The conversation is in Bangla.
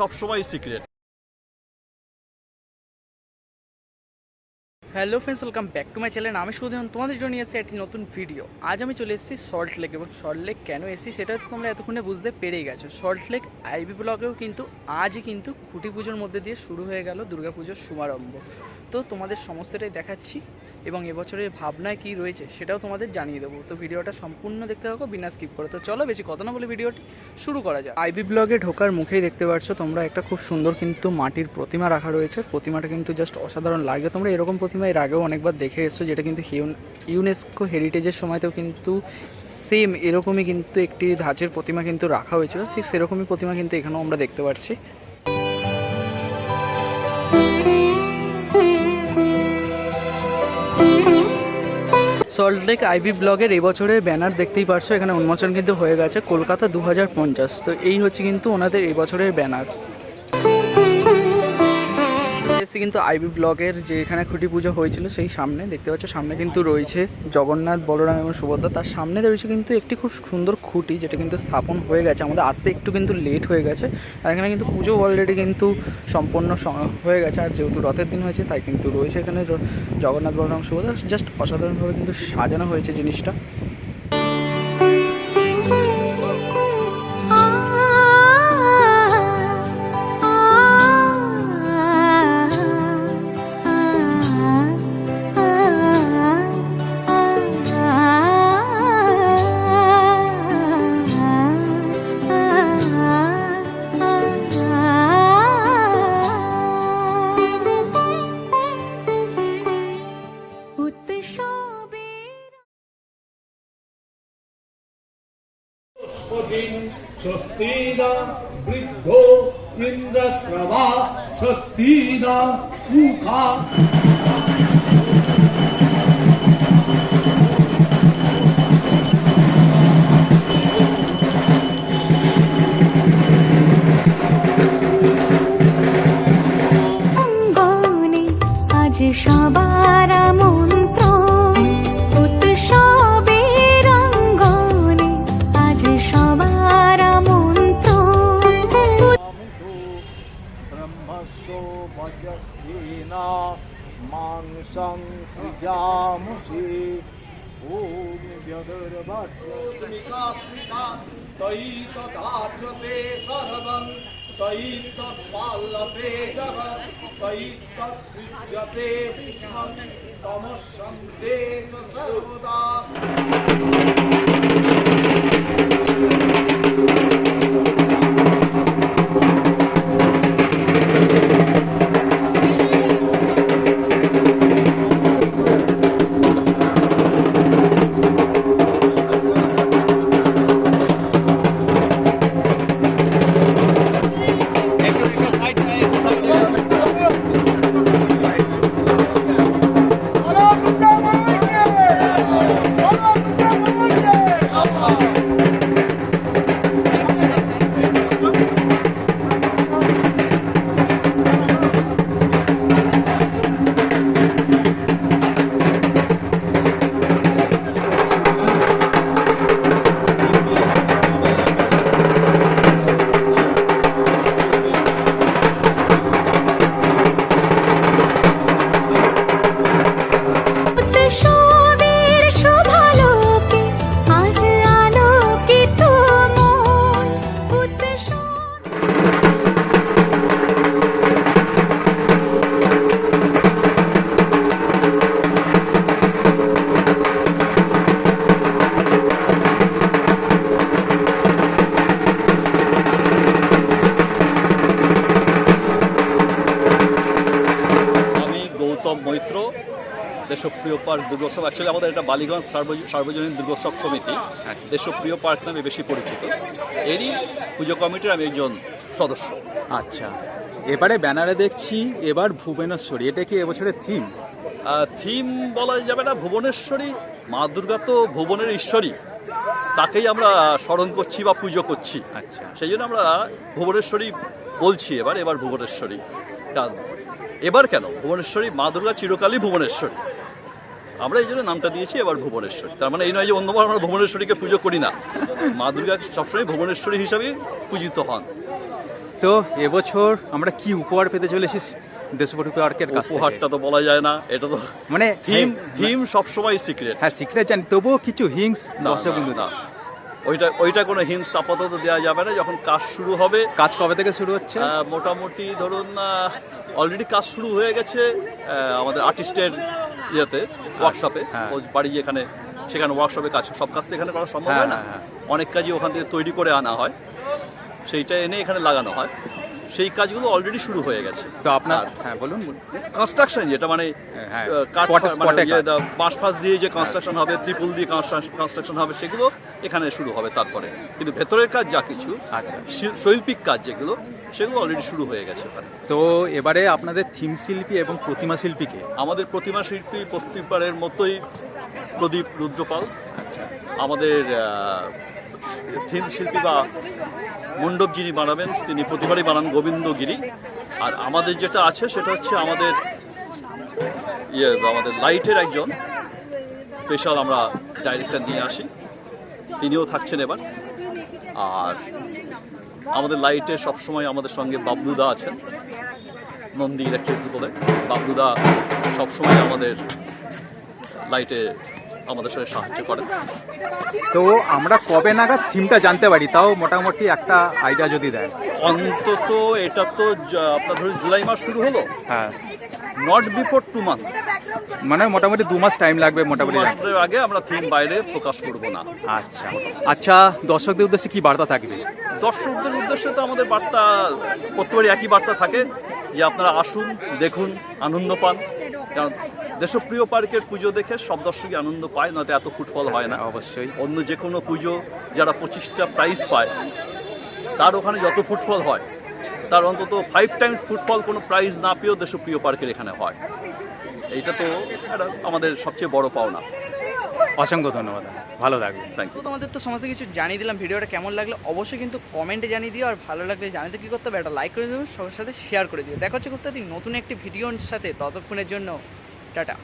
সবসময় secret hello friends, welcome back to my channel. আমি সুদেন তোমাদের জন্য এসেছি একটি নতুন ভিডিও। আজ আমি চলে এসেছি সল্ট লেক এবং সল্ট লেক কেন এসেছি সেটা তোমরা এতক্ষণে বুঝতে পেরেই গেছো। সল্ট লেক আইবি ব্লগেও কিন্তু আজই কিন্তু খুঁটি পুজোর মধ্যে দিয়ে শুরু হয়ে গেল দুর্গাপুজোর শুভারম্ভ। তো তোমাদের সমস্তটাই দেখাচ্ছি এবং এবছরের ভাবনায় কী রয়েছে সেটাও তোমাদের জানিয়ে দেবো। তো ভিডিওটা সম্পূর্ণ দেখতে থাকো, বিনা স্কিপ করে। তো চলো বেশি কথা না বলে ভিডিওটি শুরু করা যায় আইবি ব্লগে ঢোকার মুখেই দেখতে পাচ্ছ তোমরা একটা খুব সুন্দর কিন্তু মাটির প্রতিমা রাখা রয়েছে। প্রতিমাটা কিন্তু জাস্ট অসাধারণ লাগে তোমরা এরকম প্রতিমা এর আগেও অনেকবার দেখে এসছো যেটা কিন্তু ইউনেস্কো হেরিটেজের সময়তেও কিন্তু সেম এরকমই কিন্তু একটি ধাঁচের প্রতিমা কিন্তু রাখা হয়েছিল। ঠিক সেরকমই প্রতিমা কিন্তু এখানেও আমরা দেখতে পাচ্ছি সল্টলেক আইবি ব্লগের এবছরের ব্যানার দেখতেই পারছ, এখানে উন্মোচন কিন্তু হয়ে গেছে কলকাতা দু হাজার পঞ্চাশ। তো এই হচ্ছে কিন্তু ওনাদের এবছরের ব্যানার এসে কিন্তু আইবি ব্লগের যে এখানে খুঁটি পুজো হয়েছিল সেই সামনে, দেখতে পাচ্ছ সামনে কিন্তু রয়েছে জগন্নাথ, বলরাম এবং সুভদ্রা। তার সামনে রয়েছে কিন্তু একটি খুব সুন্দর খুঁটি যেটা কিন্তু স্থাপন হয়ে গেছে। আমাদের আসতে একটু কিন্তু লেট হয়ে গেছে আর এখানে কিন্তু পুজো অলরেডি কিন্তু সম্পন্ন হয়ে গেছে। আর যেহেতু রথের দিন হয়েছে, তাই কিন্তু রয়েছে এখানে জগন্নাথ, বলরাম, সুভদ্রা। জাস্ট অসাধারণভাবে কিন্তু সাজানো হয়েছে জিনিসটা। মুখা ব্রহ্মস্য বচস্তেনা মাংসং ওম ভূমিকাস্মিকা তৈ তদার্যতে সর্বং তৈ তৎপাল্যতে জগৎ তৈ তৎসৃজ্যতে বিষ্ণং তমসন্তে চ দেশপ্রিয় পার্ক দুর্গোৎসব। অ্যাকচুয়ালি আমাদের এটা বালিগঞ্জ সার্বজ- সার্বজনীন দুর্গোৎসব সমিতি। দেশপ্রিয় পার্ক নামে বেশি পরিচিত। এরই পুজো কমিটির আমি একজন সদস্য। আচ্ছা। এবারে ব্যানারে দেখছি এবার ভুবনেশ্বরী। এটা কি এবছরের থিম থিম বলা যাবে না ভুবনেশ্বরী। মা দুর্গা তো ভুবনের ঈশ্বরী। তাকেই আমরা স্মরণ করছি বা পুজো করছি। আচ্ছা। সেই জন্য আমরা ভুবনেশ্বরী বলছি এবার এবার ভুবনেশ্বরী। এবার কেন? ভুবনেশ্বরী মা দুর্গা চিরকালই ভুবনেশ্বরী। আমরা এই জন্য নামটা দিয়েছি এবার ভুবনেশ্বরী। তার মানে এই নয় যে অন্যবার আমরা ভুবনেশ্বরীকে পুজো করি না। মা দুর্গা সবসময় ভুবনেশ্বরী হিসাবেই পূজিত হন। তো এবছর আমরা কি উপহার পেতে চলেছি দেশপটু পার্কের কাছ উপহারটা তো বলা যায় না এটা তো মানে থিম হ্যাঁ, থিম সবসময় সিক্রেট হ্যাঁ সিক্রেট জানি তবুও কিছু হিংস না। ওইটা ওইটা কোনো আপাতত দেওয়া যাবে না যখন কাজ শুরু হবে। কাজ কবে থেকে শুরু হচ্ছে? মোটামুটি ধরুন অলরেডি কাজ শুরু হয়ে গেছে আমাদের আর্টিস্টের ইয়েতে ওয়ার্কশপে হ্যাঁ। ও বাড়ি যেখানে সেখানে ওয়ার্কশপে কাজ সব কাজ তো এখানে করা সম্ভব হ্যাঁ, হয় না? হ্যাঁ, হ্যাঁ। অনেক কাজই ওখান থেকে তৈরি করে আনা হয়। সেইটা এনে এখানে লাগানো হয়। সেই কাজগুলো অলরেডি শুরু হয়ে গেছে। তো আপনার হ্যাঁ বলুন। কনস্ট্রাকশন যেটা মানে হ্যাঁ, কাঠ মানে ইয়ে, বাঁশ ফাঁস দিয়ে যে কনস্ট্রাকশন হবে ত্রিপুল দিয়ে কনস্ট্রাকশন হবে সেগুলো এখানে শুরু হবে তারপরে। কিন্তু ভেতরের কাজ যা কিছু আচ্ছা। শৈল্পিক কাজ যেগুলো সেগুলো অলরেডি শুরু হয়ে গেছে তো এবারে আপনাদের থিম শিল্পী এবং প্রতিমা শিল্পীকে আমাদের প্রতিমা শিল্পী প্রতিবারের মতোই প্রদীপ রুদ্রপাল। আচ্ছা। আমাদের থিম শিল্পী বা মণ্ডপ যিনি বানাবেন তিনি প্রতিবারই বানান গোবিন্দগিরি। আর আমাদের যেটা আছে সেটা হচ্ছে আমাদের ইয়ে আমাদের লাইটের একজন। স্পেশাল আমরা ডাইরেক্টর নিয়ে আসি। তিনিও থাকছেন এবার। আর আমাদের লাইটে সবসময় আমাদের সঙ্গে বাবলুদা আছেন নন্দী ইলেকট্রিক বলে বাবলুদা সবসময় আমাদের লাইটে আমাদের সঙ্গে সাহায্য করেন তো আমরা কবে নাগাদ থিমটা জানতে পারি? তাও মোটামুটি একটা আইডিয়া যদি দেয়। অন্তত এটা তো আপনার ধরুন জুলাই মাস শুরু হলো। হ্যাঁ। নট বিফোর টু মান্থ মানে মোটামুটি দু মাস টাইম লাগবে মোটামুটি। আগে আমরা থিম বাইরে প্রকাশ করব না। আচ্ছা। আচ্ছা দর্শকদের উদ্দেশ্যে কি বার্তা থাকবে? দর্শকদের উদ্দেশ্যে তো আমাদের বার্তা প্রত্যেকবারই একই বার্তা থাকে যে আপনারা আসুন দেখুন আনন্দ পান। কারণ দেশপ্রিয় পার্কের পুজো দেখে সব দর্শকই আনন্দ পায় নয়তো এত ফুটফল হয় না। অবশ্যই। অন্য যে কোনো পুজো যারা পঁচিশটা প্রাইজ পায় তার ওখানে যত ফুটফল হয় তার অন্তত ফাইভ টাইমস ফুটফল কোনো প্রাইজ না পেয়েও দেশপ্রিয় পার্কের এখানে হয়। এইটা তো একটা আমাদের সবচেয়ে বড় পাওনা। অসংখ্য ধন্যবাদ। ভালো থাকবেন। থ্যাংক তো ইউ তোমাদের তো সমস্ত কিছু জানিয়ে দিলাম ভিডিওটা কেমন লাগল অবশ্যই কিন্তু কমেন্টে জানিয়ে দিও আর ভালো লাগলে জানিতে কি করতে হবে একটা লাইক করে দেবে সবার সাথে শেয়ার করে দিও। দেখা হচ্ছে করতে নতুন একটি ভিডিওর সাথে ততক্ষণের জন্য টাটা।